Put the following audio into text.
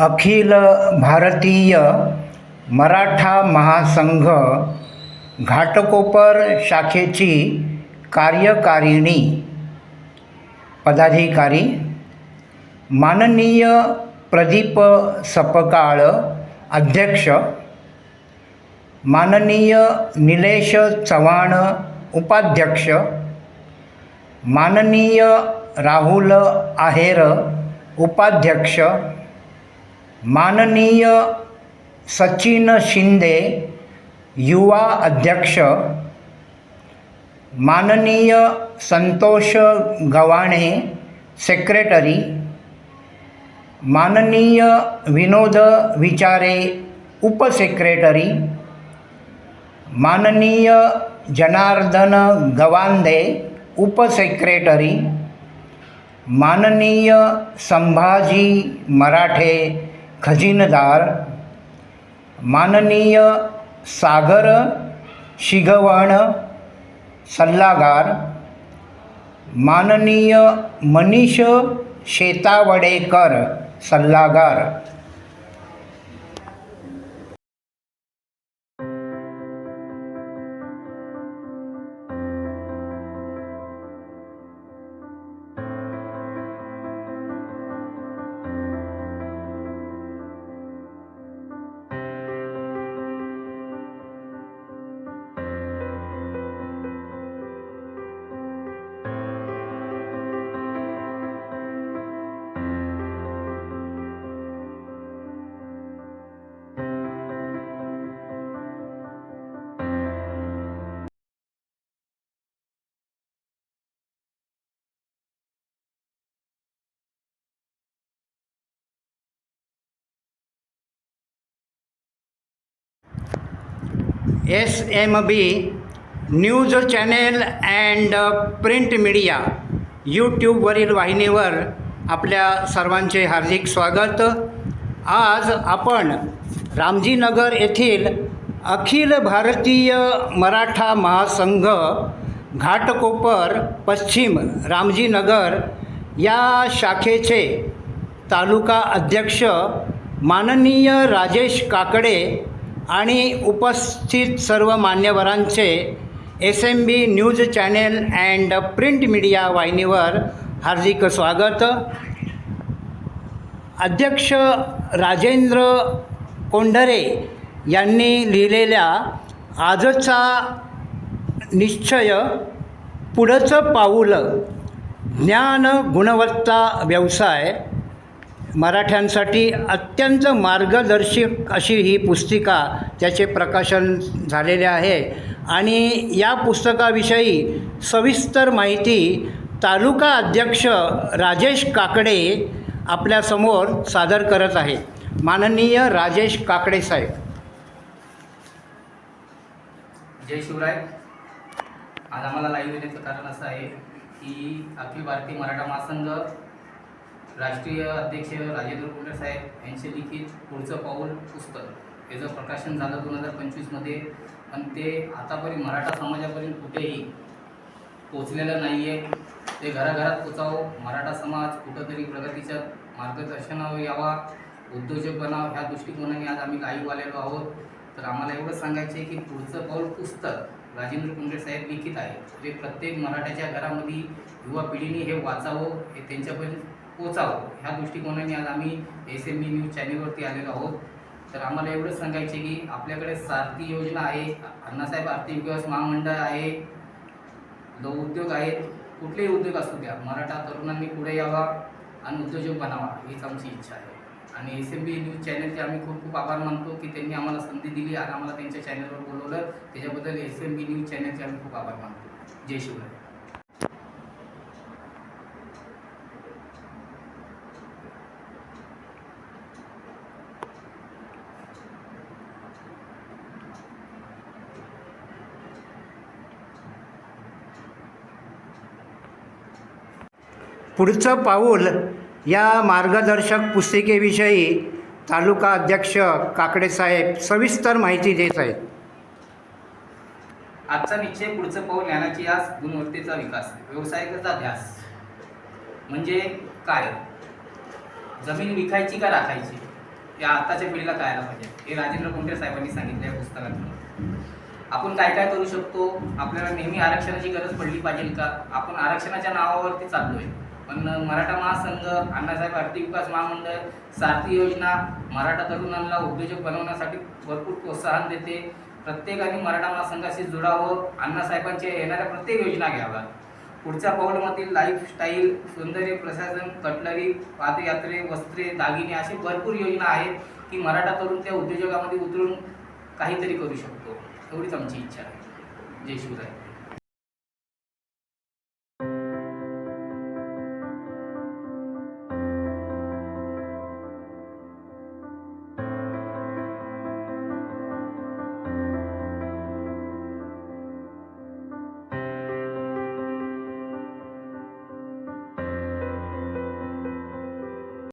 अखिल भारतीय मराठा महासंघ घाटकोपर शाखेची कार्यकारिणी पदाधिकारी माननीय प्रदीप सपकाळ अध्यक्ष माननीय निलेश चव्हाण उपाध्यक्ष माननीय राहुल आहेर उपाध्यक्ष माननीय सचिन शिंदे युवा अध्यक्ष माननीय संतोष गवाणे सेक्रेटरी माननीय विनोद विचारे उपसेक्रेटरी माननीय जनार्दन गवांदे उपसेक्रेटरी माननीय संभाजी मराठे खजिनदार माननीय सागर शिगवण सल्लागार माननीय मनीष शेतावडेकर सल्लागार. S M B news channel and print media यूट्यूबवरील वाहिनीवर आपल्या सर्वांचे हार्दिक स्वागत. आज आपण रामजीनगर येथील अखिल भारतीय मराठा महासंघ घाटकोपर पश्चिम रामजीनगर या शाखेचे तालुका अध्यक्ष माननीय राजेश काकडे आणि उपस्थित सर्व मान्यवरांचे S M B news channel and print media वाहिनीवर हार्दिक स्वागत. अध्यक्ष राजेंद्र कोंढरे यांनी लिहिलेल्या आजचा निश्चय पुढचं पाऊल ज्ञान गुणवत्ता व्यवसाय मराठ्यांसाठी अत्यंत मार्गदर्शक अशी ही पुस्तिका त्याचे प्रकाशन झालेले आहे. आणि या पुस्तकाविषयी सविस्तर माहिती तालुका अध्यक्ष राजेश काकडे आपल्यासमोर सादर करत आहेत माननीय राजेश काकडे साहेब. जय शिवराय. आज आम्हाला लाईव्ह येण्याचं कारण असं आहे की अखिल भारतीय मराठा महासंघ राष्ट्रीय अध्यक्ष राजेंद्र कुंडे साहेब यांचे लिखित पुढचं पाऊल पुस्तक. याचं प्रकाशन झालं दोन हजार पंचवीसमध्ये पण ते आतापर्यंत मराठा समाजापर्यंत कुठेही पोचलेलं नाही आहे ते घराघरात पोचावं. मराठा समाज कुठंतरी प्रगतीच्या मार्गदर्शनावर यावा. उद्योजक बनावं ह्या दृष्टिकोनाने आज आम्ही लाईव्ह आलेलो आहोत. तर आम्हाला एवढं सांगायचं आहे की पुढचं पाऊल पुस्तक राजेंद्र कुंडे साहेब लिखित आहे. जे प्रत्येक मराठ्याच्या घरामध्ये युवा पिढीने हे वाचावं हे त्यांच्यापर्यंत पोचावं. ह्या दृष्टिकोनाने आज आम्ही एस एम बी न्यूज चॅनेलवरती आलेलो आहोत. तर आम्हाला एवढंच सांगायचे की आपल्याकडे सारथी योजना आहे अण्णासाहेब आर्थिक विकास महामंडळ आहे लो उद्योग आहेत कुठलेही उद्योग असू द्या मराठा तरुणांनी पुढे यावा आणि उद्योजक बनावा हीच आमची इच्छा आहे. आणि एस एम बी न्यूज चॅनलचे आम्ही खूप खूप आभार मानतो की त्यांनी आम्हाला संधी दिली आणि आम्हाला त्यांच्या चॅनलवर बोलवलं. त्याच्याबद्दल एस एम बी न्यूज चॅनलचे आम्ही खूप आभार मानतो. जय शिवराय. पुढचं पाऊल या मार्गदर्शक पुस्तिकेविषयी तालुका अध्यक्ष काकडे साहेब सविस्तर माहिती देत आहेत. आजचा निश्चय पुढचं पाऊल ज्ञानाची आज गुणवत्तेचा विकास व्यवसायिकाचा ध्यास म्हणजे काय? जमीन विकायची का राखायची? या आत्ताच्या पिढीला कळायला पाहिजे. हे राजेंद्र कुंटे साहेबांनी सांगितलं या पुस्तकातून. आपण काय काय करू शकतो? आपल्याला नेहमी आरक्षणाची गरज पडली पाहिजे का? आपण आरक्षणाच्या नावावरती चाललोय. पण मराठा महासंघ अण्णासाहेब आर्थिक विकास महामंडळ सारथी योजना मराठा तरुणांना उद्योजक बनवण्यासाठी भरपूर प्रोत्साहन देते. प्रत्येकाने मराठा महासंघाशी जुडावं अण्णासाहेबांच्या येणाऱ्या प्रत्येक योजना घ्याव्या. पुढच्या पाऊलमधील लाईफस्टाईल सौंदर्य प्रशासन कटलरी पादयात्रे वस्त्रे दागिने अशी भरपूर योजना आहेत की मराठा तरुण त्या उद्योजकामध्ये उतरून काहीतरी करू शकतो. एवढीच आमची इच्छा आहे. जय शिवराय.